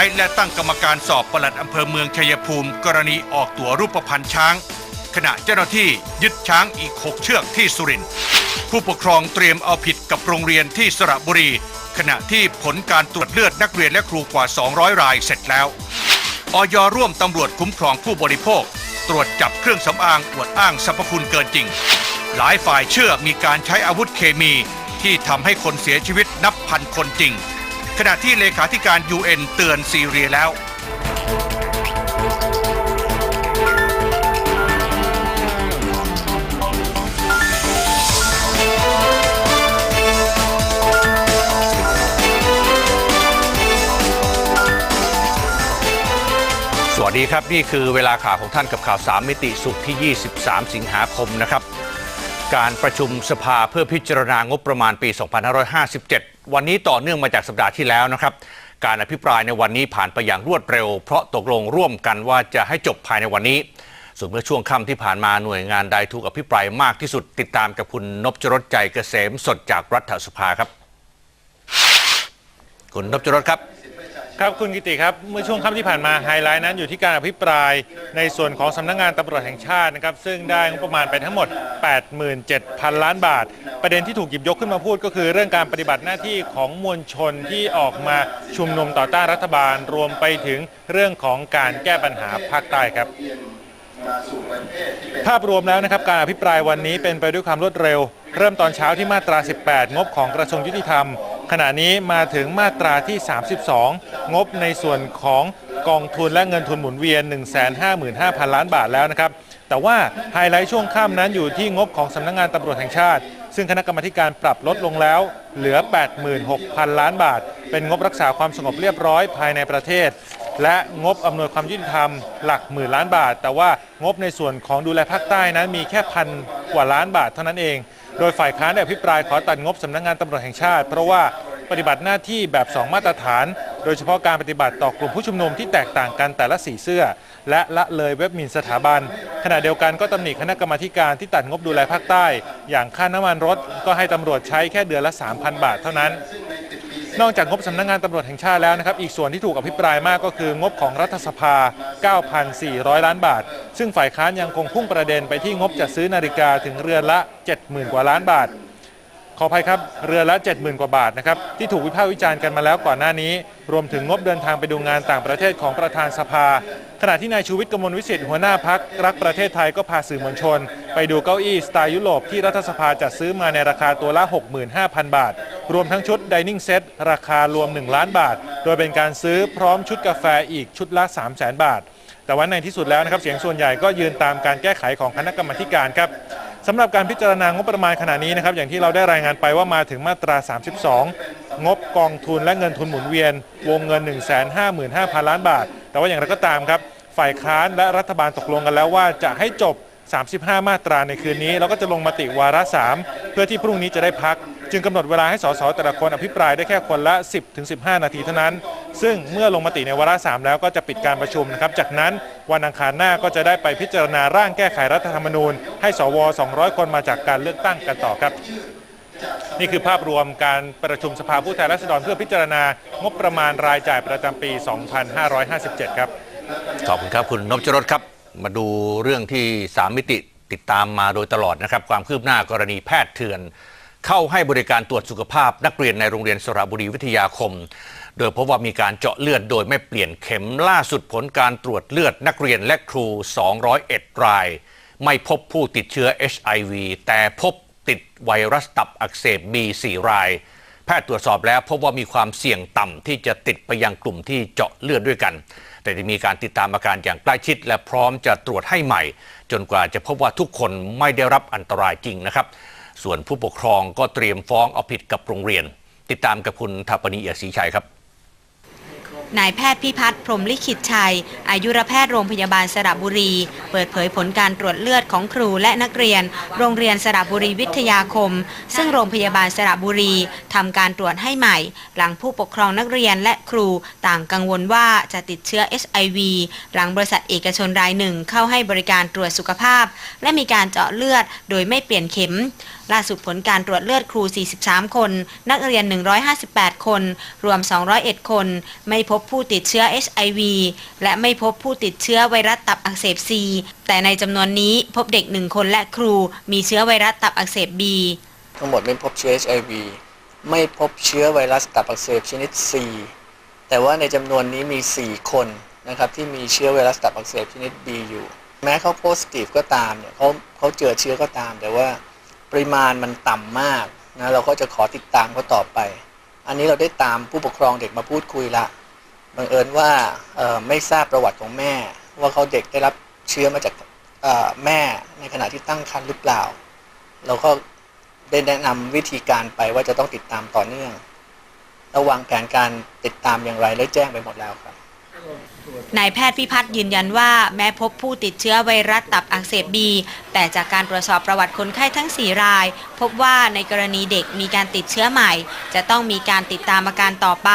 ายและตั้งกรรมการสอบปลัดอำเภอเมืองชัยภูมิ กรณีออกตั๋วรูปพันธ์ช้าง ขณะเจ้าหน้าที่ยึดช้างอีก 6 เชือกที่สุรินทร์ผู้ปกครองเตรียมเอาผิดกับโรงเรียนที่สระบุรี ขณะที่ผลการตรวจเลือดนักเรียนและครูกว่า 200 รายเสร็จแล้วออยร่วมตำรวจคุ้มครองผู้บริโภค ตรวจจับเครื่องสำอางอวดอ้างสรรพคุณเกินจริง หลายฝ่ายเชื่อมีการใช้อาวุธเคมีที่ทำให้คนเสียชีวิตนับพันคนจริง ขณะที่เลขาธิการ UN เตือนซีเรียแล้ว สวัสดีครับ นี่คือเวลาข่าวของท่านกับข่าว 3 มิติสุขที่ 23 สิงหาคมนะครับ การประชุมสภาเพื่อพิจารณางบประมาณปี 2557 วันนี้ต่อเนื่องมาจากสัปดาห์ที่แล้วนะครับ การอภิปรายในวันนี้ผ่านไปอย่างรวดเร็ว เพราะตกลงร่วมกันว่าจะให้จบภายในวันนี้ ส่วนเมื่อช่วงค่ำที่ผ่านมาหน่วยงานใดถูกอภิปรายมากที่สุดติดตามกับคุณนพจรสใจเกษมสดจากรัฐสภาครับ คุณนพจรสครับ ครับคุณกิติครับเมื่อช่วงค่ำที่ผ่านมาไฮไลท์นั้นอยู่ที่การอภิปรายในส่วนของสำนักงานตำรวจแห่งชาตินะครับซึ่งได้งบประมาณไปทั้งหมด 87,000 ล้านบาท ประเด็นที่ถูกหยิบยกขึ้นมาพูดก็คือเรื่องการปฏิบัติหน้าที่ของมวลชนที่ออกมาชุมนุมต่อต้านรัฐบาลรวมไปถึงเรื่องของการแก้ปัญหาภาคใต้ครับภาพรวมแล้วนะครับการอภิปรายวันนี้เป็นไปด้วยความรวดเร็ว เริ่มตอนเช้าที่มาตรา 18 งบของกระทรวงยุติธรรม ขณะนี้มาถึงมาตราที่ 32 งบในส่วนของกองทุนและเงินทุนหมุนเวียน 155,000 ล้านบาทแล้วนะครับ แต่ว่าไฮไลท์ช่วงค่ำนั้นอยู่ที่งบของสำนักงงานตำรวจแห่งชาติ ซึ่งคณะกรรมการปรับลดลงแล้ว เหลือ 86,000 ล้านบาท เป็นงบรักษาความสงบเรียบร้อยภายในประเทศ และงบอำนวยความยุติธรรมหลักหมื่นล้านบาท แต่ว่างบในส่วนของดูแลภาคใต้นั้นมีแค่พันกว่าล้านบาทเท่านั้นเอง โดยฝ่ายค้านได้อภิปรายขอตัดงบสำนักงานตำรวจแห่งชาติ เพราะว่าปฏิบัติหน้าที่แบบ 2 มาตรฐาน โดยเฉพาะการปฏิบัติต่อกลุ่มผู้ชุมนุมที่แตกต่างกันแต่ละสีเสื้อ และละเลยเว็บหมินสถาบัน ขณะเดียวกันก็ตำหนิคณะกรรมาธิการที่ตัดงบดูแลภาคใต้ อย่างค่าน้ำมันรถ ก็ให้ตำรวจใช้แค่เดือนละ 3,000 บาทเท่านั้น นอกจากงบสำนักงงานตำรวจแห่งชาติแล้วนะครับ อีกส่วนที่ถูกอภิปรายมากก็คืองบของรัฐสภา 9,400 ล้านบาท ซึ่งฝ่ายค้านยังคงพุ่งประเด็นไปที่งบจัดซื้อนาฬิกาถึงเรือนละ 70,000 กว่าล้านบาท ขออภัยครับเรือละ 70,000 กว่าบาทนะครับที่ถูกวิพากษ์วิจารณ์กันมาแล้วก่อนหน้านี้ รวมถึงงบเดินทางไปดูงานต่างประเทศของประธานสภา ขณะที่นายชูวิทย์กมลวิสิทธิ์หัวหน้าพักรักประเทศไทยก็พาสื่อมวลชน ไปดูเก้าอี้สไตล์ยุโรปที่รัฐสภาจัดซื้อมาในราคาตัวละ 65,000 บาท รวมทั้งชุด Dining Set ราคารวม 1 ล้านบาท โดยเป็นการซื้อพร้อมชุดกาแฟอีกชุดละ 300,000 บาท แต่ว่าในที่สุดแล้วนะครับเสียงส่วนใหญ่ก็ยืนตามการแก้ไขของคณะกรรมการครับ สำหรับการพิจารณางบประมาณขณะนี้นะครับอย่างที่เราได้รายงานไปว่ามาถึงมาตรา 32 งบกองทุนและเงินทุนหมุนเวียน วงเงิน 155,000 ล้านบาท แต่ว่าอย่างไรก็ตามครับ ฝ่ายค้านและรัฐบาลตกลงกันแล้วว่าจะให้จบ 35 มาตราในคืนนี้ แล้วก็จะลงมติวาระ 3 เพื่อที่พรุ่งนี้จะได้พัก จึงกำหนดเวลาให้สสแต่ละคนอภิปรายได้แค่คนละ 10-15 นาทีเท่านั้น ซึ่งเมื่อลงมติในวาระ3แล้วก็จะปิดการประชุมนะครับ จากนั้นวันอังคารหน้าก็จะได้ไปพิจารณาร่างแก้ไขรัฐธรรมนูญ ให้สว 200 คนมาจากการเลือกตั้งกันต่อครับ นี่คือภาพรวมการประชุมสภาผู้แทนราษฎรเพื่อพิจารณางบประมาณรายจ่ายประจำปี 2557 ครับ ขอบคุณครับคุณนพจรสครับ มาดูเรื่องที่3มิติติดตามมาโดยตลอดนะครับความคืบหน้ากรณีแพทย์เถื่อน เข้าให้บริการตรวจสุขภาพนักเรียนในโรงเรียนสระบุรีวิทยาคม ดยพบว่ามีการเจาะเลือดโดยไม่เปลี่ยนเข็มล่าสุดผลการตรวจเลือดนักเรียนและครู 201 ราย ไม่พบผู้ติดเชื้อ HIV แต่พบติดไวรัสตับอักเสบ B4 ราย แพทย์ตรวจสอบแล้วพบว่ามีความเสี่ยงต่ำที่จะติดไปยังกลุ่มที่เจาะเลือดด้วยกัน แต่จะมีการติดตามอาการอย่างใกล้ชิด และพร้อมจะตรวจให้ใหม่ จนกว่าจะพบว่าทุกคนไม่ได้รับอันตรายจริงนะครับ ส่วนผู้ปกครองก็เตรียมฟ้องเอาผิดกับโรงเรียน ติดตามกับคุณทัปนีเอียศรีชัยครับ นายแพทย์พิพัฒน์พรมลิขิตชัย อายุรแพทย์โรงพยาบาลสระบุรี เปิดเผยผลการตรวจเลือดของครูและนักเรียน โรงเรียนสระบุรีวิทยาคม ซึ่งโรงพยาบาลสระบุรีทำการตรวจให้ใหม่ หลังผู้ปกครองนักเรียนและครูต่างกังวลว่าจะติดเชื้อ HIV หลังบริษัทเอกชนรายหนึ่งเข้าให้บริการตรวจสุขภาพ และมีการเจาะเลือดโดยไม่เปลี่ยนเข็ม ล่าสุดผลการตรวจเลือดครู 43 คน นักเรียน 158 คน รวม 201 คน ไม่พบผู้ติดเชื้อ HIV และไม่พบผู้ติดเชื้อไวรัสตับอักเสบ C แต่ในจำนวนนี้พบเด็กหนึ่งคนและครูมีเชื้อไวรัสตับอักเสบ B ทั้งหมดไม่พบเชื้อ HIV ไม่พบเชื้อไวรัสตับอักเสบชนิด C แต่ว่าในจำนวนนี้มี 4 คนนะครับที่มีเชื้อไวรัสตับอักเสบชนิด B อยู่ แม้เขาโพสติฟก็ตามเนี่ยเขาเขาเจอเชื้อก็ตาม แต่ว่า ปริมาณมันต่ำมากนะเราก็จะขอติดตามเขาต่อไป อันนี้เราได้ตามผู้ปกครองเด็กมาพูดคุยละบังเอิญว่าไม่ทราบประวัติของแม่ ว่าเขาเด็กได้รับเชื้อมาจากแม่ในขณะที่ตั้งครรภ์หรือเปล่า เราก็ได้แนะนำวิธีการไปว่าจะต้องติดตามต่อเนื่องระวางแผนการติดตามอย่างไรและแจ้งไปหมดแล้วครับ นายแพทย์พิพัฒน์ยืนยันว่าแม้พบผู้ติดเชื้อไวรัสตับอักเสบบี แต่จากการตรวจสอบประวัติคนไข้ทั้ง 4 ราย พบว่าในกรณีเด็กมีการติดเชื้อใหม่ จะต้องมีการติดตามอาการต่อไป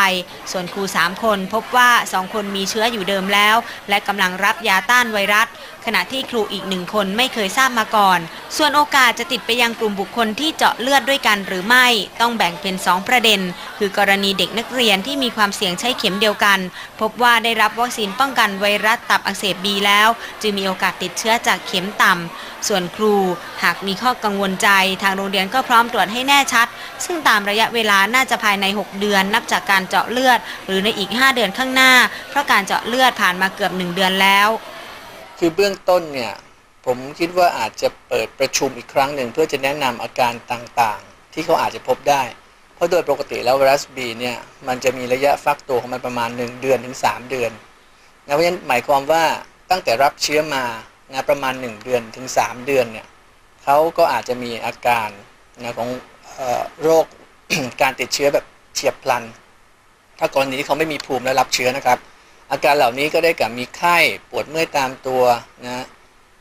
ส่วนครู 3 คนพบว่า 2 คนมีเชื้ออยู่เดิมแล้ว และกำลังรับยาต้านไวรัส ขณะที่ครูอีกหนึ่งคนไม่เคยทราบมาก่อน ส่วนโอกาสจะติดไปยังกลุ่มบุคคลที่เจาะเลือดด้วยกันหรือไม่ต้องแบ่งเป็น 2 ประเด็น คือกรณีเด็กนักเรียนที่มีความเสี่ยงใช้เข็มเดียวกัน พบว่าได้รับวัคซีนป้องกันไวรัสตับอักเสบบีแล้ว จึงมีโอกาสติดเชื้อจากเข็มต่ำส่วนครูหากมีข้อกังวลใจ ทางโรงเรียนก็พร้อมตรวจให้แน่ชัด ซึ่งตามระยะเวลาน่าจะภายใน 6 เดือน นับจากการเจาะเลือด หรือในอีก 5 เดือนข้างหน้า เพราะการเจาะเลือดผ่านมาเกือบ 1 เดือนแล้ว คือเบื้องต้นเนี่ยผมคิดว่าอาจจะเปิดประชุมอีกครั้งหนึ่งเพื่อจะแนะนำอาการต่างๆ ที่เขาอาจจะพบได้ เพราะโดยปกติแล้วไวรัสบีเนี่ยมันจะมีระยะฟักตัวของมันประมาณ 1 เดือนถึง 3 เดือนนะเพราะฉะนั้นหมายความว่าตั้งแต่รับเชื้อมานะประมาณ 1 เดือนถึง 3 เดือนเนี่ยเขาก็อาจจะมีอาการนะของออโรคการติดเชื้อแบบเฉียบพลัน ถ้ากรณีที่เขาไม่มีภูมิและรับเชื้อนะครับ อาการเหล่านี้ก็ได้แก่มีไข้ปวดเมื่อยตามตัวนะ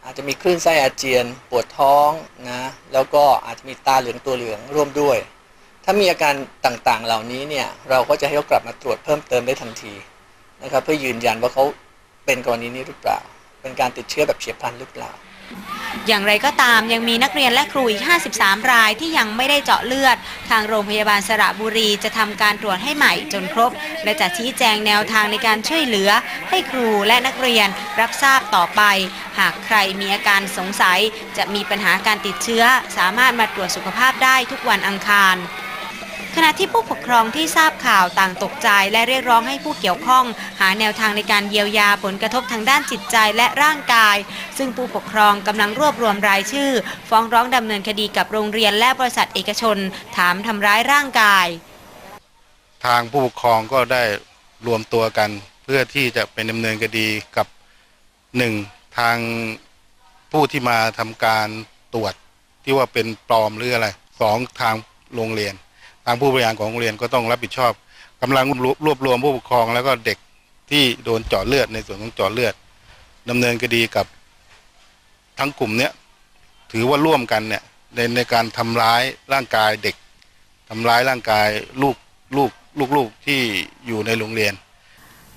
อาจจะมีคลื่นไส้อาเจียน ปวดท้องนะแล้วก็อาจจะมีตาเหลืองตัวเหลืองร่วมด้วย ถ้ามีอาการต่างๆเหล่านี้เนี่ยเราก็จะให้เขากลับมาตรวจเพิ่มเติมได้ทันทีนะครับเพื่อยืนยันว่าเขาเป็นกรณีนี้หรือเปล่า เป็นการติดเชื้อแบบเฉียบพลันหรือเปล่า อย่างไรก็ตามยังมีนักเรียนและครูอีก 53 รายที่ยังไม่ได้เจาะเลือด ทางโรงพยาบาลสระบุรีจะทำการตรวจให้ใหม่จนครบ และจะชี้แจงแนวทางในการช่วยเหลือ ให้ครูและนักเรียนรับทราบต่อไป หากใครมีอาการสงสัย จะมีปัญหาการติดเชื้อ สามารถมาตรวจสุขภาพได้ทุกวันอังคาร ขณะที่ผู้ปกครองที่ทราบข่าวต่างตกใจ และเรียกร้องให้ผู้เกี่ยวข้อง หาแนวทางในการเยียวยาผลกระทบทางด้านจิตใจและร่างกาย ซึ่งผู้ปกครองกำลังรวบรวมรายชื่อ ฟ้องร้องดำเนินคดีกับโรงเรียนและบริษัทเอกชน ถามทำร้ายร่างกาย ทางผู้ปกครองก็ได้รวมตัวกัน เพื่อที่จะเป็นดำเนินคดีกับหนึ่งทางผู้ที่มาทำการตรวจที่ว่าเป็นปลอมหรืออะไรสองทางโรงเรียน ทางผู้บริหารของโรงเรียนก็ต้องรับผิดชอบกำลังรวบรวมผู้ปกครอง แล้วก็เด็กที่โดนเจาะเลือดในส่วนของเจาะเลือดดำเนินคดีกับทั้งกลุ่มเนี้ยถือว่าร่วมกันเนี่ยในในการทำร้ายร่างกายเด็กทำร้ายร่างกายลูกลูกลูกๆที่อยู่ในโรงเรียน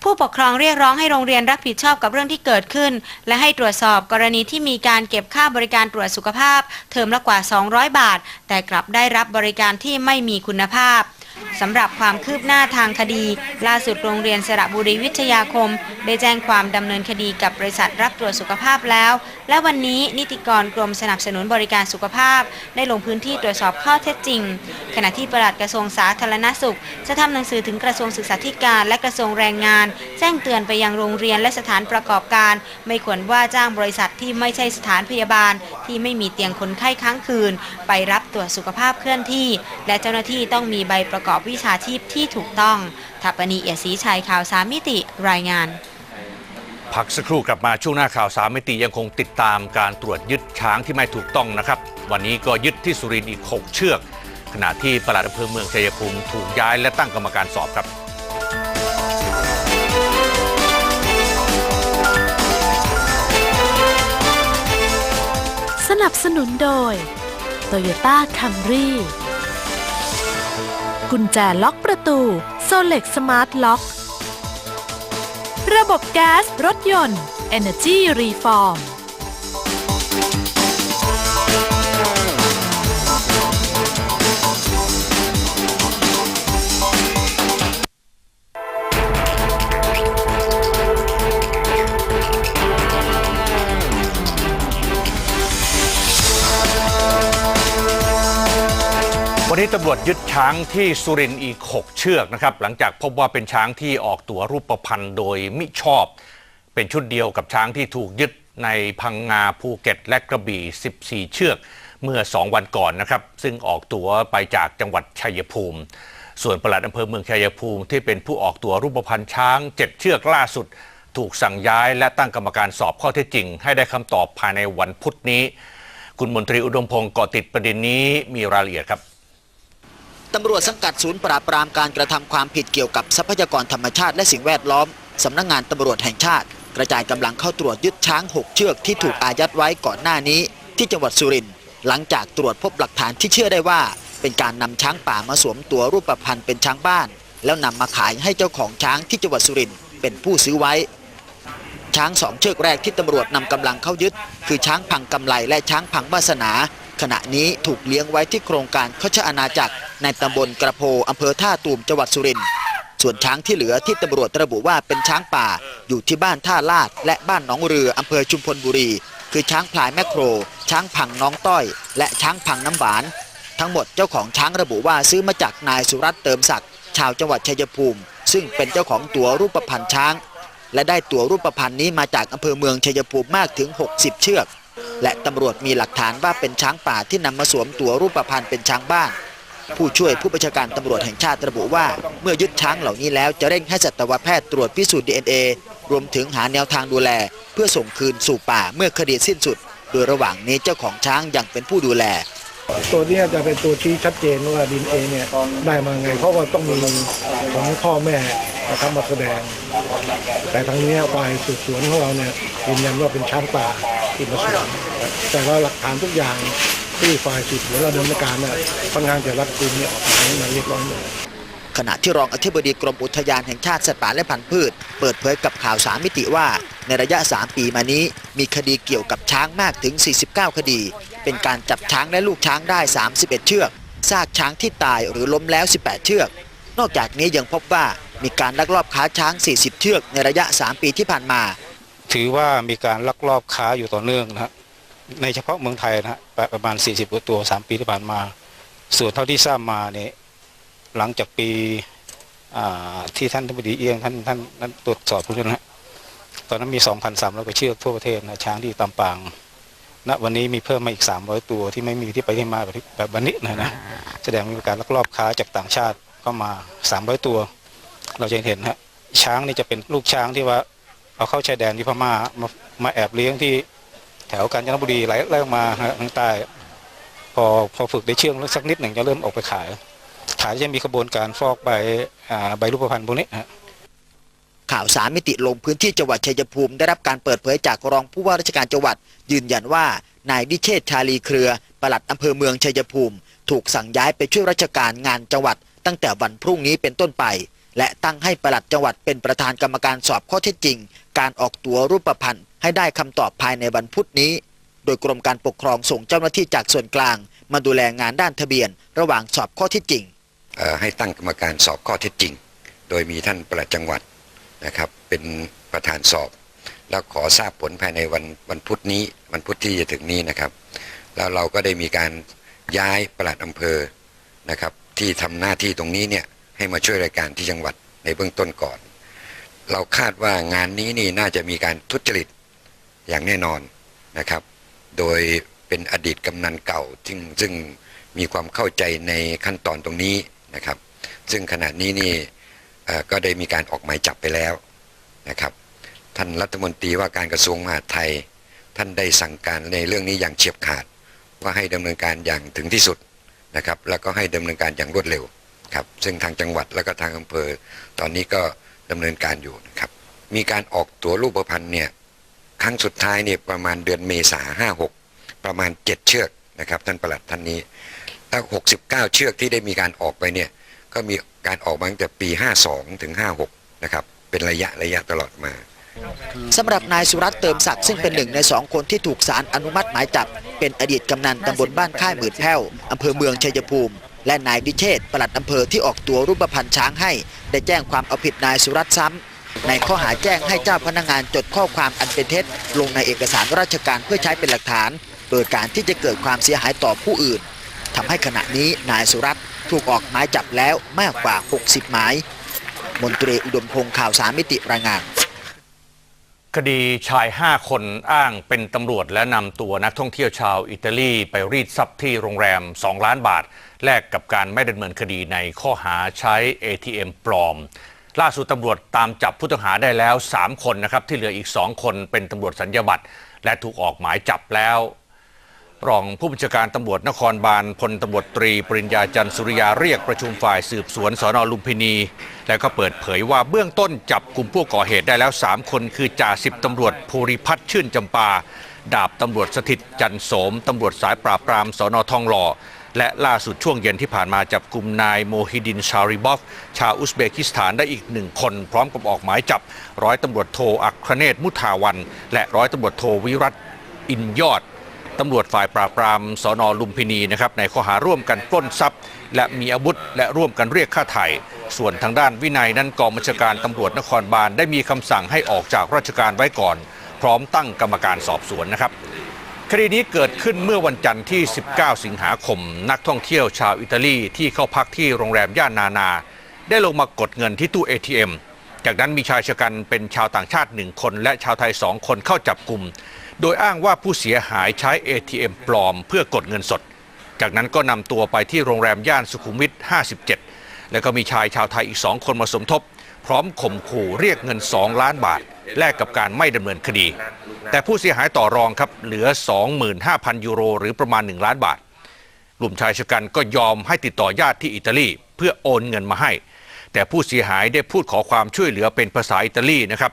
ผู้ปกครองเรียกร้องให้โรงเรียนรับผิดชอบกับเรื่องที่เกิดขึ้น และให้ตรวจสอบกรณีที่มีการเก็บค่าบริการตรวจสุขภาพ เทอมละกว่า 200 บาท แต่กลับได้รับบริการที่ไม่มีคุณภาพ สำหรับความคืบหน้าทางคดี ล่าสุดโรงเรียนสระบุรีวิทยาคม ได้แจ้งความดำเนินคดีกับบริษัทรับตรวจสุขภาพแล้ว และวันนี้นิติกรกรมสนับสนุนบริการสุขภาพ ได้ลงพื้นที่ตรวจสอบข้อเท็จจริง ขณะที่ปลัดกระทรวงสาธารณสุข จะทำหนังสือถึงกระทรวงศึกษาธิการและกระทรวงแรงงาน แจ้งเตือนไปยังโรงเรียนและสถานประกอบการ ไม่ควรว่าจ้างบริษัทที่ไม่ใช่สถานพยาบาล ที่ไม่มีเตียงคนไข้ค้างคืน ไปรับตรวจสุขภาพเคลื่อนที่ และเจ้าหน้าที่ต้องมีใบประกอบวิชาชีพที่ถูกต้องทัปนีเอียดศรีชัยข่าวสามมิติรายงาน พักสักครู่กลับมาช่วงหน้าข่าวสามมิติยังคงติดตามการตรวจยึดช้างที่ไม่ถูกต้องนะครับ วันนี้ก็ยึดที่สุรินทร์อีก 6 เชือก ขณะที่ปลัดอำเภอเมืองชัยภูมิถูกย้ายและตั้งกรรมการสอบครับสนับสนุนโดย Toyota Camry กุญแจล็อกประตูโซเล็กสมาร์ทล็อก ระบบแก๊สรถยนต์ Energy Reform วันนี้ตำรวจยึดช้างที่สุรินทร์อีก 6 เชือกนะครับ หลังจากพบว่าเป็นช้างที่ออกตัวรูปพันธ์โดยมิชอบ เป็นชุดเดียวกับช้างที่ถูกยึดในพังงาภูเก็ตและกระบี่ 14 เชือก เมื่อ 2 วันก่อนนะครับ ซึ่งออกตัวไปจากจังหวัดชัยภูมิ ส่วนปลัดอำเภอเมืองชัยภูมิที่เป็นผู้ออกตัวรูปพันธ์ช้าง 7 เชือกล่าสุด ถูกสั่งย้ายและตั้งกรรมการสอบข้อเท็จจริง ให้ได้คำตอบภายในวันพุธนี้ คุณมนตรีอุดมพงศ์เกาะติดประเด็นนี้มีรายละเอียดครับ ตำรวจสังกัดศูนย์ปราบปรามการกระทำความผิดเกี่ยวกับทรัพยากรธรรมชาติและสิ่งแวดล้อมสำนักงงานตำรวจแห่งชาติ กระจายกำลังเข้าตรวจยึดช้าง 6 เชือกที่ถูกอายัดไว้ก่อนหน้านี้ ที่จังหวัดสุรินทร์หลังจากตรวจพบหลักฐานที่เชื่อได้ว่า เป็นการนำช้างป่ามาสวมตัวรูปพันธ์เป็นช้างบ้าน แล้วนำมาขายให้เจ้าของช้างที่จังหวัดสุรินทร์เป็นผู้ซื้อไว้ ช้างสองเชือกแรกที่ตำรวจนำกำลังเข้ายึด คือช้างพังกำไลและช้างพังวาสนา ขณะนี้ถูกเลี้ยงไว้ที่โครงการข้ชอาณาจักร ในตำบลกระโพอำเภอท่าตูมจังหวัดสุรินทร์ส่วนช้างที่เหลือที่ตำรวจระบุว่าเป็นช้างป่า อยู่ที่บ้านท่าลาด และบ้านหนองเรืออำเภอชุมพลบุรี คือช้างพลายแมคโคร ช้างพังน้องต้อย และช้างพังน้ำหวาน ทั้งหมดเจ้าของช้างระบุว่าซื้อมาจากนายสุรัตน์เติมศักดิ์ชาวจังหวัดชัยภูมิ ซึ่งเป็นเจ้าของตัวรูปพันธ์ช้าง และได้ตัวรูปพันธ์นี้มาจากอำเภอเมืองชัยภูมิมากถึง 60 เชือก และตำรวจมีหลักฐานว่าเป็นช้างป่าที่นำมาสวมตัวรูปพันธ์เป็นช้างบ้าน ผู้ช่วยผู้บัญชาการตำรวจแห่งชาติระบุว่า เมื่อยึดช้างเหล่านี้แล้วจะเร่งให้สัตวแพทย์ตรวจพิสูจน์ DNA รวมถึงหาแนวทางดูแล เพื่อส่งคืนสู่ป่าเมื่อคดีสิ้นสุด โดยระหว่างนี้เจ้าของช้างยังเป็นผู้ดูแล ตัวนี้จะเป็นตัวชี้ชัดเจนว่าดินเอเนี่ยได้มาไง เพราะว่าต้องมีของพ่อแม่นะครับมาแสดง แต่ทางนี้ฝ่ายสืบสวนของเราเนี่ยยืนยันว่าเป็นช้างป่าที่มาสวมแต่ว่าหลักฐานทุกอย่าง ที่ฝ่ายสืบสวนเราดำเนินการเนี่ยค่อนข้างจะรัดกุมเนี่ยออกหมายมาเรียบร้อยหมดขณะที่รองอธิบดีกรมอุทยานแห่งชาติสัตว์ป่าและพันธุ์พืช เปิดเผยกับข่าวสามมิติว่า ในระยะ 3 ปีมานี้ มีคดีเกี่ยวกับช้างมากถึง 49 คดี เป็นการจับช้างและลูกช้างได้ 31 เชือกซากช้างที่ตายหรือล้มแล้ว 18 เชือก นอกจากนี้ยังพบว่ามีการลักลอบค้าช้าง 40 เชือก ในระยะ 3 ปีที่ผ่านมา ถือว่ามีการลักลอบค้าอยู่ต่อเนื่องนะฮะในเฉพาะเมืองไทยนะฮะ ประประมาณ 40กว่าตัว3ปีที่ผ่านมา ส่วนเท่าที่ทราบมาเนี่ยหลังจากปีอ่าที่ท่านทบดีเอียงท่านท่านท่านตรวจสอบพวกนั้นนะฮะตอนนั้นมี 2,300กว่าเชือกทั่วประเทศนะช้างที่ตามปางณวันนี้มีเพิ่มมาอีก 300 ตัวที่ไม่มีที่ไปที่มาแบบแบบวันนี้นะนะแสดงว่ามีการลักลอบค้าจากต่างชาติเข้ามา 300 ตัว เราจะเห็นฮะช้างนี่จะเป็นลูกช้างที่ว่าเอาเข้าชายแดนที่พม่ามามาแอบเลี้ยงที่ แถวกาญจนบุรีไหลไล่มาทางใต้ พอพอฝึกได้เชื่องแล้วสักนิดหนึ่งจะเริ่มออกไปขาย ขายจะมีกระบวนการฟอกใบใบรูปพรรณพวกนี้ฮะข่าวสามมิติลงพื้นที่จังหวัดชัยภูมิได้รับการเปิดเผยจากรองผู้ว่าราชการจังหวัด ยืนยันว่านายวิเชษชาลีเครือปลัดอำเภอเมืองชัยภูมิ ถูกสั่งย้ายไปช่วยราชการงานจังหวัด ตั้งแต่วันพรุ่งนี้เป็นต้นไป และตั้งให้ปลัดจังหวัดเป็นประธานกรรมการสอบข้อเท็จจริง การออกตัวรูปพันธ์ ให้ได้คำตอบภายในวันพุธนี้ โดยกรมการปกครองส่งเจ้าหน้าที่จากส่วนกลาง มาดูแลงานด้านทะเบียน ระหว่างสอบข้อท็จจริงให้ตั้งกรรมการสอบข้อเท็จจริง โดยมีท่านปลัดจังหวัดนะครับเป็นประธานสอบ แล้วขอทราบผลภายในวันวันพุธนี้วันพุธที่จะถึงนี้นะครับ แล้วเราก็ได้มีการย้ายปลัดอำเภอนะครับที่ทำหน้าที่ตรงนี้เนี่ยให้มาช่วยรายการที่จังหวัดในเบื้องต้นก่อน เราคาดว่างานนี้นี่น่าจะมีการทุจริต อย่างแน่นอนนะครับ โดยเป็นอดีตกำนันเก่าซึ่งซึ่งมีความเข้าใจในขั้นตอนตรงนี้นะครับ ซึ่งขณะนี้นี่ก็ได้มีการออกหมายจับไปแล้วนะครับ ท่านรัฐมนตรีว่าการกระทรวงมหาดไทย ท่านได้สั่งการในเรื่องนี้อย่างเฉียบขาด ว่าให้ดำเนินการอย่างถึงที่สุดนะครับ แล้วก็ให้ดำเนินการอย่างรวดเร็วครับ ซึ่งทางจังหวัดแล้วก็ทางอำเภอ ตอนนี้ก็ดำเนินการอยู่นะครับ มีการออกตัวรูปพันธ์เนี่ย ครั้งสุดท้ายเนี่ยประมาณเดือนเมษาห้าหกประมาณเจ็ดเชือกนะครับท่านประหลัดท่านนี้แล้ว69 เชือกที่ได้มีการออกไปเนี่ยก็มีการออกมาตั้งแต่ปี 52 ถึง 56 นะครับ เป็นระยะระยะตลอดมาสำหรับนายสุรัตน์เติมศักดิ์ซึ่งเป็นหนึ่งในสองคนที่ถูกศาลอนุมัติหมายจับ เป็นอดีตกำนันตำบลบ้านค่ายหมื่นแพ้วอำเภอเมืองชัยภูมิ และนายวิเชษปลัดอำเภอที่ออกตัวรูปพันธ์ช้างให้ ได้แจ้งความเอาผิดนายสุรัตน์ซ้ำ ในข้อหาแจ้งให้เจ้าพนักงานจดข้อความอันเป็นเท็จ ลงในเอกสารราชการเพื่อใช้เป็นหลักฐาน โดยการที่จะเกิดความเสียหายต่อผู้อื่นทำให้ขณะนี้นายสุรัตน์ถูกออกหมายจับแล้วมากกว่า 60 หมาย มนตรีอุดมพงศ์ข่าวสามมิติรายงานคดีชาย 5 คนอ้างเป็นตำรวจและนำตัวนักท่องเที่ยวชาวอิตาลีไปรีดทรัพย์ที่โรงแรม 2 ล้านบาท แลกกับการไม่ดำเนินคดีในข้อหาใช้ ATM ปลอม ล่าสุดตำรวจตามจับผู้ต้องหาได้แล้ว 3 คนนะครับ ที่เหลืออีก 2 คนเป็นตำรวจสัญญาบัตรและถูกออกหมายจับแล้ว รองผู้บัญชาการตำรวจนครบาลพลตำรวจตรี ปริญญาจันทร์สุริยาเรียกประชุมฝ่ายสืบสวนสอนอลุมพินี แล้วก็เปิดเผยว่าเบื้องต้นจับกลุ่มผู้ก่อเหตุได้แล้ว 3 คนคือจ่าสิบตำรวจภูริพัฒน์ชื่นจำปา ดาบตำรวจสถิตจันทร์โสมตำรวจสายปราบปรามสอนอทองหล่อ และล่าสุดช่วงเย็นที่ผ่านมาจับกลุ่มนายโมฮิดินชาริบอฟ ชาวอุซเบกิสถานได้อีกหนึ่งคน พร้อมกับออกหมายจับ ร้อยตำรวจโทอัครเนศมุทาวัน และร้อยตำรวจโทวิรัตอินยอดตำรวจฝ่ายปราบปรามสอนอลุมพินีนะครับในข้อหาร่วมกันปล้นทรัพย์ และมีอาวุธและร่วมกันเรียกค่าไถ่ส่วนทางด้านวินัยนั้นกองบัญชาการตำรวจนครบาลได้มีคำสั่งให้ออกจากราชการไว้ก่อน พร้อมตั้งกรรมการสอบสวนนะครับ คดีนี้เกิดขึ้นเมื่อวันจันทร์ที่ 19 สิงหาคม นักท่องเที่ยวชาวอิตาลีที่เข้าพักที่โรงแรมย่านนานา ได้ลงมากดเงินที่ตู้ ATM จากนั้นมีชายชะกันเป็นชาวต่างชาติหนึ่งคน และชาวไทยสองคนเข้าจับกลุ่ม โดยอ้างว่าผู้เสียหายใช้ ATM ปลอมเพื่อกดเงินสด จากนั้นก็นำตัวไปที่โรงแรมย่านสุขุมวิท 57 แล้วก็มีชายชาวไทยอีกสองคนมาสมทบ พร้อมข่มขู่เรียกเงิน 2 ล้านบาท แลกกับการไม่ดำเนินคดี แต่ผู้เสียหายต่อรองครับเหลือ 25,000 ยูโร หรือประมาณ 1 ล้านบาทกลุ่มชายชะกันก็ยอมให้ติดต่อญาติที่อิตาลี เพื่อโอนเงินมาให้ แต่ผู้เสียหายได้พูดขอความช่วยเหลือเป็นภาษาอิตาลีนะครับ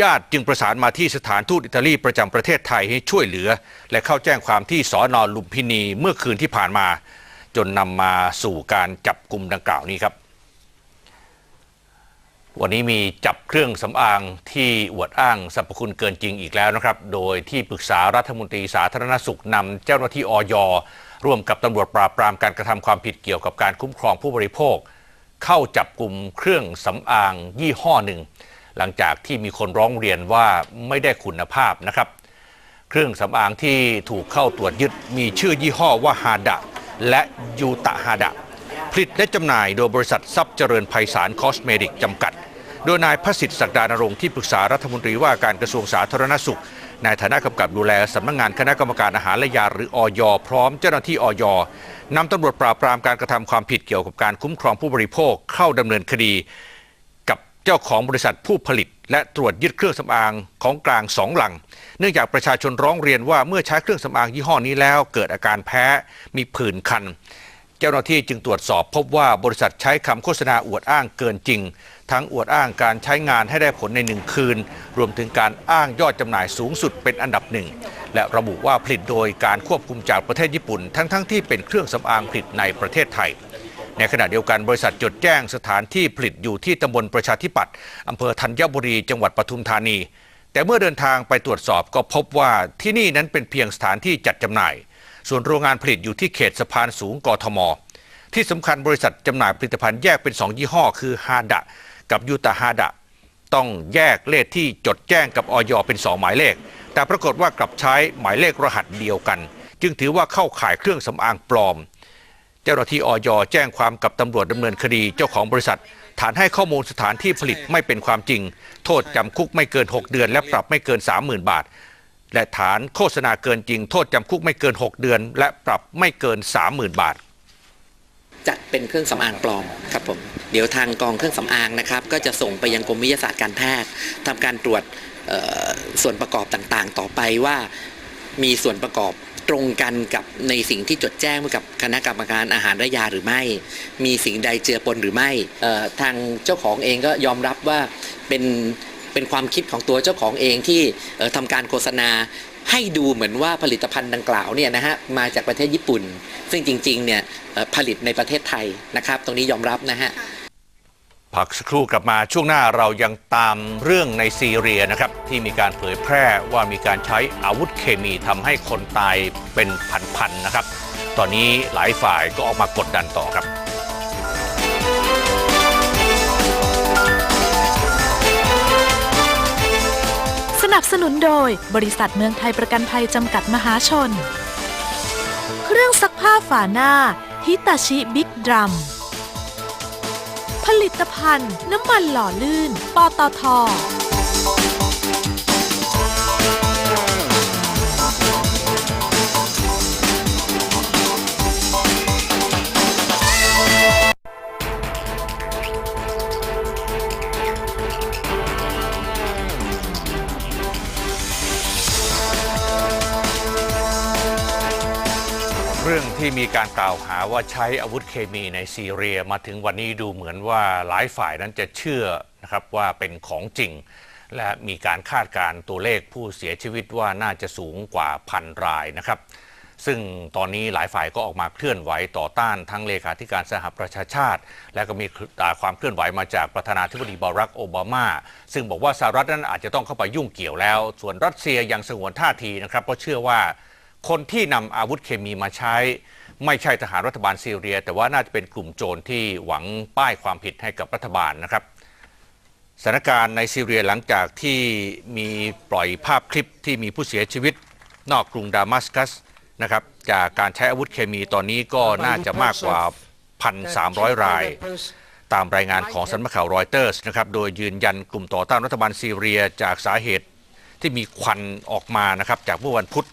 ญาติจึงประสานมาที่สถานทูตอิตาลีประจำประเทศไทยให้ช่วยเหลือ และเข้าแจ้งความที่สอนอลุมพินีเมื่อคืนที่ผ่านมา จนนำมาสู่การจับกลุ่มดังกล่าวนี้ครับ วันนี้มีจับเครื่องสำอางที่อวดอ้างสรรพคุณเกินจริงอีกแล้วนะครับ โดยที่ปรึกษารัฐมนตรีสาธารณสุขนำเจ้าหน้าที่ออย ร่วมกับตำรวจปราบปรามการกระทำความผิดเกี่ยวกับการคุ้มครองผู้บริโภค เข้าจับกลุ่มเครื่องสำอางยี่ห้อหนึ่ง หลังจากที่มีคนร้องเรียนว่าไม่ได้คุณภาพนะครับ เครื่องสำอางที่ถูกเข้าตรวจยึดมีชื่อยี่ห้อว่าฮาดะและยูตะฮาดะผลิตและจำหน่ายโดยบริษัททรัพย์เจริญไพศาลคอสเมติกจำกัด โดยนายพระสิทธิ์ศักดานรงค์ที่ปรึกษารัฐมนตรีว่าการกระทรวงสาธารณสุขในฐานะกำกับดูแลสำนักงานคณะกรรมการอาหารและยาหรืออย พร้อมเจ้าหน้าที่อยนำตำรวจปราบปรามการกระทำความผิดเกี่ยวกับการคุ้มครองผู้บริโภคเข้าดำเนินคดี กับเจ้าของบริษัทผู้ผลิต และตรวจยึดเครื่องสำอางของกลางสองหลัง เนื่องจากประชาชนร้องเรียนว่าเมื่อใช้เครื่องสำอางยี่ห้อนี้แล้ว เกิดอาการแพ้มีผื่นคัน เจ้าหน้าที่จึงตรวจสอบพบว่าบริษัทใช้คำโฆษณาอวดอ้างเกินจริง ทั้งอวดอ้างการใช้งานให้ได้ผลในหนึ่งคืน รวมถึงการอ้างยอดจำหน่ายสูงสุดเป็นอันดับหนึ่ง และระบุว่าผลิตโดยการควบคุมจากประเทศญี่ปุ่น ทั้งๆทที่เป็นเครื่องสำอางผลิตในประเทศไทย ในขณะเดียวกันบริษัทจดแจ้งสถานที่ผลิตอยู่ที่ตำบลประชาธิปัตย์อำเภอธัญบุรี จังหวัดปทุมธานี แต่เมื่อเดินทางไปตรวจสอบก็พบว่าที่นี่นั้นเป็นเพียงสถานที่จัดจำหน่าย ส่วนโรงงานผลิตอยู่ที่เขตสะพานสูงกทม ที่สำคัญบริษัทจำหน่ายผลิตภัณฑ์แยกเป็น 2 ยี่ห้อ คือฮาดะ กับยูตาฮาดะ ต้องแยกเลขที่จดแจ้งกับออยเป็น2หมายเลข แต่ปรากฏว่ากลับใช้หมายเลขรหัสเดียวกัน จึงถือว่าเข้าข่ายเครื่องสำอางปลอม เจ้าหน้าที่ออยแจ้งความกับตำรวจดำเนินคดีเจ้าของบริษัท ฐานให้ข้อมูลสถานที่ผลิตไม่เป็นความจริง โทษจำคุกไม่เกิน 6 เดือน และปรับไม่เกิน 30,000 บาท และฐานโฆษณาเกินจริง โทษจำคุกไม่เกิน 6 เดือน และปรับไม่เกิน 30,000 บาท จัดเป็นเครื่องสำอางปลอมครับผมเดี๋ยวทางกองเครื่องสำอางนะครับ ก็จะส่งไปยังกรมวิทยาศาสตร์การแพทย์ทำการตรวจส่วนประกอบต่างๆ ต่อไปว่ามีส่วนประกอบตรงกันกับในสิ่งที่จดแจ้งกับคณะกรรมการอาหารและยาหรือไม่ มีสิ่งใดเจือปนหรือไม่ทางเจ้าของเองก็ยอมรับว่าเป็นเป็นความคิดของตัวเจ้าของเองที่เอ่อทำการโฆษณา ให้ดูเหมือนว่าผลิตภัณฑ์ดังกล่าวเนี่ยนะฮะมาจากประเทศญี่ปุ่น ซึ่งจริงๆเนี่ยผลิตในประเทศไทยนะครับ ตรงนี้ยอมรับนะฮะพักสักครู่กลับมาช่วงหน้าเรายังตามเรื่องในซีเรียนะครับ ที่มีการเผยแพร่ว่ามีการใช้อาวุธเคมีทำให้คนตายเป็นพันๆนะครับ ตอนนี้หลายฝ่ายก็ออกมากดดันต่อครับ นับสนุนโดย บริษัทเมืองไทยประกันภัยจำกัดมหาชน เครื่องซักผ้าฝาหน้า ฮิตาชิบิ๊กดรัม ผลิตภัณฑ์ น้ำมันหล่อลื่น ปตท ที่มีการกล่าวหาว่าใช้อาวุธเคมีในซีเรียมาถึงวันนี้ดูเหมือนว่าหลายฝ่ายนั้นจะเชื่อนะครับว่าเป็นของจริง และมีการคาดการตัวเลขผู้เสียชีวิตว่าน่าจะสูงกว่าพันรายนะครับ ซึ่งตอนนี้หลายฝ่ายก็ออกมาเคลื่อนไหวต่อต้านทั้งเลขาธิการสหประชาชาติ และก็มีความเคลื่อนไหวมาจากประธานาธิบดีบารักโอบามา ซึ่งบอกว่าสหรัฐนั้นอาจจะต้องเข้าไปยุ่งเกี่ยวแล้ว ส่วนรัสเซียยังสงวนท่าทีนะครับเพราะเชื่อว่า คนที่นำอาวุธเคมีมาใช้ ไม่ใช่ทหารรัฐบาลซีเรีย แต่ว่าน่าจะเป็นกลุ่มโจรที่หวังป้ายความผิดให้กับรัฐบาลนะครับสถานการณ์ในซีเรียหลังจากที่มีปล่อยภาพคลิปที่มีผู้เสียชีวิต นอกกรุงดามัสกัสนะครับจากการใช้อาวุธเคมีตอนนี้ก็น่าจะมากกว่า 1,300 ราย ตามรายงานของสำนักข่าวรอยเตอร์สนะครับโดยยืนยันกลุ่มต่อต้านรัฐบาลซีเรีย จากสาเหตุที่มีควันออกมานะครับจากเมื่อวันพุธ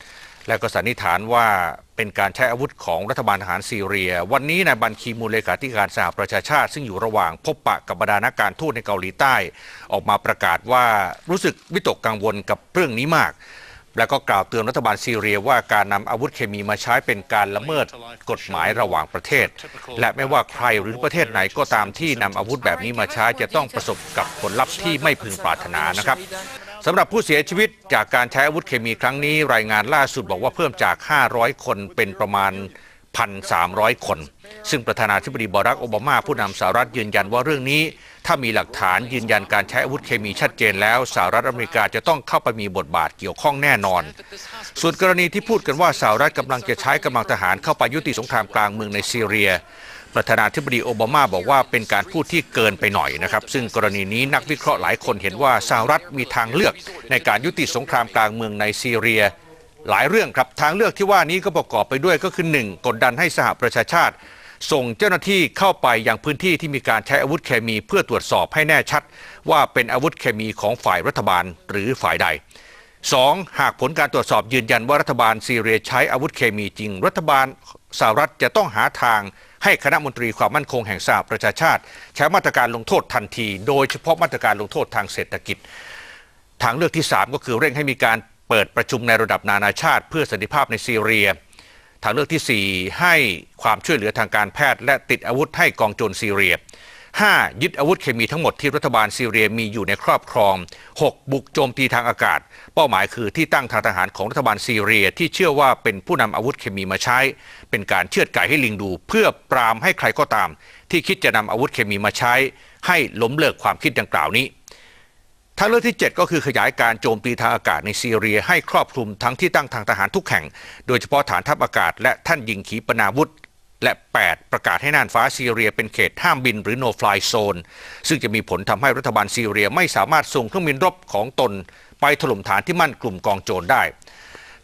และก็สันนิษฐานว่าเป็นการใช้อาวุธของรัฐบาลทหารซีเรีย วันนี้นายบันคีมูลเลขาธิการสหประชาชาติ ซึ่งอยู่ระหว่างพบปะกับบรรดานักการทูตในเกาหลีใต้ ออกมาประกาศว่ารู้สึกวิตกกังวลกับเรื่องนี้มาก และก็กล่าวเตือนรัฐบาลซีเรียว่าการนำอาวุธเคมีมาใช้เป็นการละเมิดกฎหมายระหว่างประเทศ และไม่ว่าใครหรือประเทศไหนก็ตามที่นำอาวุธแบบนี้มาใช้จะต้องประสบกับผลลัพธ์ที่ไม่พึงปรารถนานะครับ สำหรับผู้เสียชีวิตจากการใช้อาวุธเคมีครั้งนี้รายงานล่าสุดบอกว่าเพิ่มจาก 500 คนเป็นประมาณ 1,300 คน ซึ่งประธานาธิบดีบารักโอบามาผู้นำสหรัฐยืนยันว่าเรื่องนี้ ถ้ามีหลักฐานยืนยันการใช้อาวุธเคมีชัดเจนแล้วสหรัฐอเมริกาจะต้องเข้าไปมีบทบาทเกี่ยวข้องแน่นอน ส่วนกรณีที่พูดกันว่าสหรัฐกำลังจะใช้กำลังทหารเข้าไปยุติสงครามกลางเมืองในซีเรีย ประธานาธิบดีโอบามาบอกว่าเป็นการพูดที่เกินไปหน่อยนะครับ ซึ่งกรณีนี้นักวิเคราะห์หลายคนเห็นว่าสหรัฐมีทางเลือก ในการยุติสงครามกลางเมืองในซีเรีย หลายเรื่องครับทางเลือกที่ว่านี้ก็ประกอบไปด้วยก็คือ 1. กดดันให้สหประชาชาติ ส่งเจ้าหน้าที่เข้าไปยังพื้นที่ที่มีการใช้อาวุธเคมี เพื่อตรวจสอบให้แน่ชัด ว่าเป็นอาวุธเคมีของฝ่ายรัฐบาลหรือฝ่ายใด 2. หากผลการตรวจสอบยืนยันว่ารัฐบาลซีเรียใช้อาวุธเคมีจริง รัฐบาลสหรัฐจะต้องหาทาง ให้คณะมนตรีความมั่นคงแห่งสหประชาชาติ ใช้มาตรการลงโทษทันที โดยเฉพาะมาตรการลงโทษทางเศรษฐกิจ ทางเลือกที่ 3 ก็คือเร่งให้มีการเปิดประชุมในระดับนานาชาติ เพื่อสันติภาพในซีเรีย ทางเลือกที่ 4 ให้ความช่วยเหลือทางการแพทย์ และติดอาวุธให้กองโจรซีเรีย 5. ยึดอาวุธเคมีทั้งหมดที่รัฐบาลซีเรียมีอยู่ในครอบครอง 6. บุกโจมตีทางอากาศ เป้าหมายคือที่ตั้งทางทหารของรัฐบาลซีเรียที่เชื่อว่าเป็นผู้นำอาวุธเคมีมาใช้ เป็นการเชือดไก่ให้ลิงดู เพื่อปรามให้ใครก็ตาม ที่คิดจะนำอาวุธเคมีมาใช้ ให้ล้มเลิกความคิดดังกล่าวนี้ทางเลือกที่ 7 ก็คือขยายการโจมตีทางอากาศในซีเรียให้ครอบคลุมทั้งที่ตั้งทางทหารทุกแห่ง โดยเฉพาะฐานทัพอากาศและท่านยิงขีปนาวุธ และ 8 ประกาศให้น่านฟ้าซีเรียเป็นเขตห้ามบินหรือ no fly zone ซึ่งจะมีผลทำให้รัฐบาลซีเรียไม่สามารถส่งเครื่องบินรบของตน ไปถล่มฐานที่มั่นกลุ่มกองโจรได้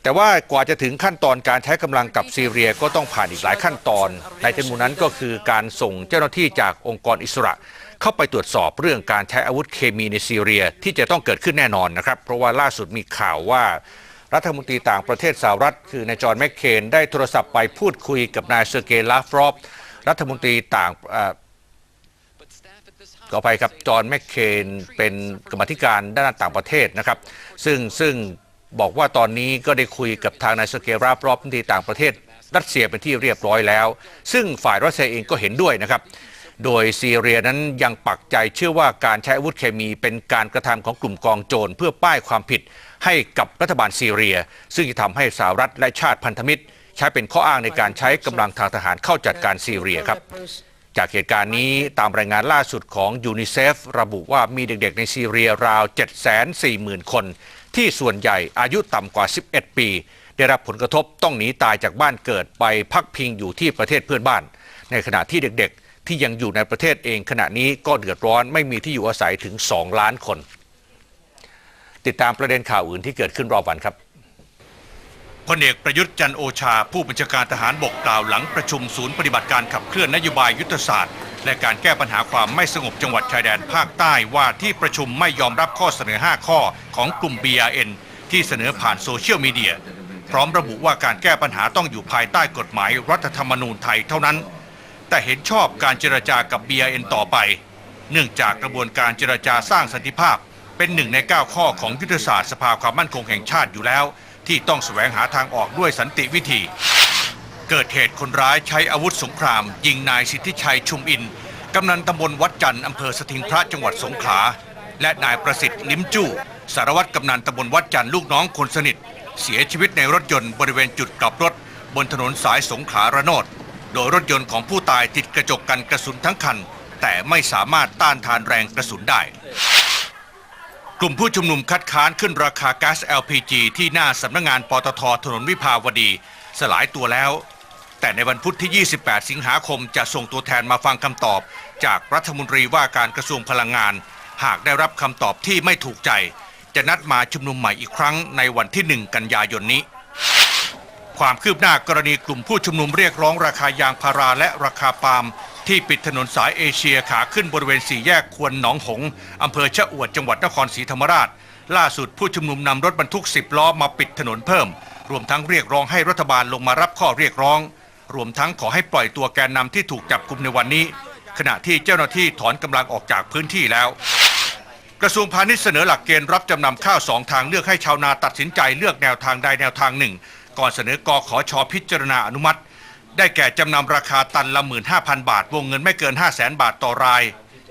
แต่ว่ากว่าจะถึงขั้นตอนการใช้กำลังกับซีเรียก็ต้องผ่านอีกหลายขั้นตอน ในจำนวนนั้นก็คือการส่งเจ้าหน้าที่จากองค์กรอิสระ เข้าไปตรวจสอบเรื่องการใช้อาวุธเคมีในซีเรียที่จะต้องเกิดขึ้นแน่นอนนะครับ เพราะว่าล่าสุดมีข่าวว่า รัฐมนตรีต่างประเทศสหรัฐ คือนายจอห์นแมคเคนได้โทรศัพท์ไปพูดคุยกับนายเซอร์เกย์ลาฟรอฟรัฐมนตรีต่างเอ่อขออภัยครับ จอห์นแมคเคนเป็นกรรมธิการด้านต่างประเทศนะครับ ซึ่งซึ่งบอกว่าตอนนี้ก็ได้คุยกับทางนายเซอร์เกย์ลาฟรอฟรัฐมนตรีต่างประเทศ รัสเซียเป็นที่เรียบร้อยแล้ว ซึ่งฝ่ายรัสเซียเองก็เห็นด้วยนะครับ โดยซีเรียนั้นยังปักใจเชื่อว่าการใช้อาวุธเคมีเป็นการกระทำของกลุ่มกองโจรเพื่อป้ายความผิด ให้กับรัฐบาลซีเรีย ซึ่งจะทำให้สหรัฐและชาติพันธมิตร ใช้เป็นข้ออ้างในการใช้กำลังทางทหารเข้าจัดการซีเรียครับ จากเหตุการณ์นี้ตามรายงานล่าสุดของยูนิเซฟระบุว่ามีเด็กๆในซีเรียราว 740,000 คน ที่ส่วนใหญ่อายุต่ำกว่า 11 ปี ได้รับผลกระทบต้องหนีตายจากบ้านเกิดไปพักพิงอยู่ที่ประเทศเพื่อนบ้าน ในขณะที่เด็กๆ ที่ยังอยู่ในประเทศเองขณะนี้ก็เดือดร้อนไม่มีที่อยู่อาศัยถึง 2 ล้านคน ติดตามประเด็นข่าวอื่นที่เกิดขึ้นรอบวันครับพลเอกประยุทธ์จันโอชา ผู้บัญชาการทหารบกกล่าวหลังประชุมศูนย์ปฏิบัติการขับเคลื่อนนโยบายยุทธศาสตร์และการแก้ปัญหาความไม่สงบจังหวัดชายแดนภาคใต้ว่าที่ประชุมไม่ยอมรับข้อเสนอ 5 ข้อของกลุ่ม BRN ที่เสนอผ่านโซเชียลมีเดีย พร้อมระบุว่าการแก้ปัญหาต้องอยู่ภายใต้กฎหมายรัฐธรรมนูญไทยเท่านั้น แต่เห็นชอบการเจรจากับ BRN ต่อไป เนื่องจากกระบวนการเจรจาสร้างสันติภาพ เป็นหนึ่งใน 9 ข้อของยุทธศาสตร์สภาความมั่นคงแห่งชาติอยู่แล้ว ที่ต้องแสวงหาทางออกด้วยสันติวิธี เกิดเหตุคนร้ายใช้อาวุธสงคราม ยิงนายสิทธิชัยชุมอินกำนันตำบลวัดจันทร์อำเภอสถิงพระจังหวัดสงขลาและนายประสิทธิ์ลิ้มจู้สารวัตรกำนันตำบลวัดจันทร์ลูกน้องคนสนิท เสียชีวิตในรถยนต์บริเวณจุดกลับรถ บนถนนสายสงขลาระโนดโดยรถยนต์ของผู้ตายติดกระจกกันกระสุนทั้งคัน แต่ไม่สามารถต้านทานแรงกระสุนได้ กลุ่มผู้ชุมนุมคัดค้านขึ้นราคาก๊าซ LPG ที่หน้าสำนักงงานปตทถนนวิภาวดี สลายตัวแล้ว แต่ในวันพุธที่ 28 สิงหาคมจะส่งตัวแทนมาฟังคำตอบ จากรัฐมนตรีว่าการกระทรวงพลังงาน หากได้รับคำตอบที่ไม่ถูกใจ จะนัดมาชุมนุมใหม่อีกครั้งในวันที่ 1 กันยายนนี้ ความคืบหน้ากรณีกลุ่มผู้ชุมนุมเรียกร้องราคายางพาราและราคาปาล์ม ที่ปิดถนนสายเอเชียขาขึ้นบริเวณสี่แยกควนหนองหงส์อำเภอชะอวดจังหวัดนครศรีธรรมราช ล่าสุดผู้ชุมนุมนำรถบรรทุก 10 ล้อมาปิดถนนเพิ่ม รวมทั้งเรียกร้องให้รัฐบาลลงมารับข้อเรียกร้อง รวมทั้งขอให้ปล่อยตัวแกนนำที่ถูกจับกุมในวันนี้ ขณะที่เจ้าหน้าที่ถอนกำลังออกจากพื้นที่แล้ว กระทรวงพาณิชย์เสนอหลักเกณฑ์รับจำนำข้าวสองทางเลือกให้ชาวนาตัดสินใจเลือกแนวทางใดแนวทางหนึ่ง ก่อนเสนอกอขอชอพิจารณาอนุมัติ ได้แก่จำนำราคาตันละ 15,000 บาท วงเงินไม่เกิน 500,000 บาทต่อราย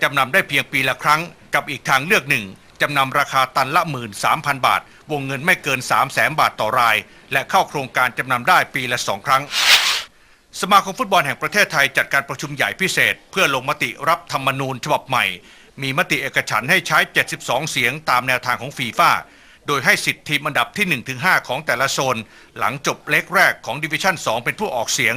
จำนำได้เพียงปีละครั้ง กับอีกทางเลือกหนึ่งจำนำราคาตันละ 13,000 บาท วงเงินไม่เกิน 300,000 บาทต่อราย และเข้าโครงการจำนำได้ปีละ 2 ครั้ง สมาคมฟุตบอลแห่งประเทศไทยจัดการประชุมใหญ่พิเศษ เพื่อลงมติรับธรรมนูญฉบับใหม่ มีมติเอกฉันให้ใช้ 72 เสียงตามแนวทางของฟีฟ่า โดยให้สิทธิ์ทีมอันดับที่ 1-5 ของแต่ละโซน หลังจบเล็กแรกของดิวิชั่น 2 เป็นผู้ออกเสียง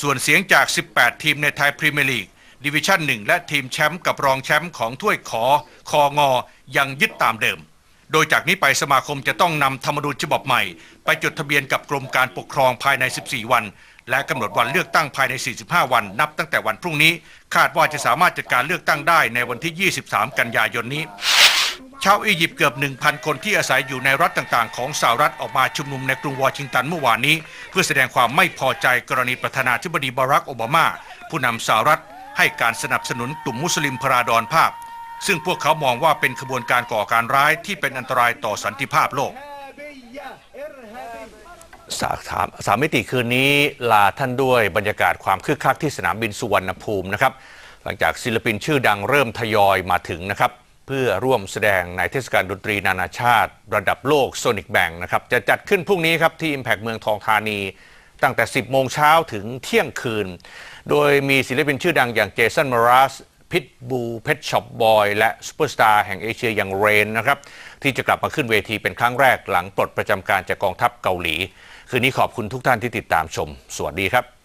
ส่วนเสียงจาก 18 ทีมในไทยพรีเมียร์ลีกดิวิชั่น 1 และทีมแชมป์กับรองแชมป์ของถ้วยขอคองอยังยึดตามเดิม โดยจากนี้ไปสมาคมจะต้องนำธรรมนูญฉบับใหม่ ไปจดทะเบียนกับกรมการปกครองภายใน 14 วัน และกำหนดวันเลือกตั้งภายใน 45 วัน นับตั้งแต่วันพรุ่งนี้ คาดว่าจะสามารถจัดการเลือกตั้งได้ในวันที่ 23 กันยายนนี้ ชาวอียิปต์เกือบ 1,000 คนที่อาศัยอยู่ในรัฐต่างๆ ของสหรัฐออกมาชุมนุมในกรุงวอชิงตันเมื่อวานนี้ เพื่อแสดงความไม่พอใจกรณีประธานาธิบดีบารักโอบามา ผู้นำสหรัฐให้การสนับสนุนกลุ่มมุสลิมพราดอนภาพ ซึ่งพวกเขามองว่าเป็นขบวนการก่อการร้ายที่เป็นอันตรายต่อสันติภาพโลกสาสามสามมิติคืนนี้ลาท่านด้วยบรรยากาศความคึกคักที่สนามบินสุวรรณภูมินะครับ หลังจากศิลปินชื่อดังเริ่มทยอยมาถึงนะครับ เพื่อร่วมแสดงในเทศกาลดนตรีนานาชาติ ระดับโลกโซนิกแบงนะครับ จะจัดขึ้นพรุ่งนี้ครับ ที่ Impact เมืองทองธานี ตั้งแต่ 10 โมงเช้าถึงเที่ยงคืน โดยมีศิลปินชื่อดังอย่างเจสันมาราสพิทบูเพชช็อปบอยและซูเปอร์สตาร์แห่งเอเชียอย่างเรนนะครับ ที่จะกลับมาขึ้นเวทีเป็นครั้งแรกหลังปลดประจำการจากกองทัพเกาหลี คืนนี้ขอบคุณทุกท่านที่ติดตามชม สวัสดีครับ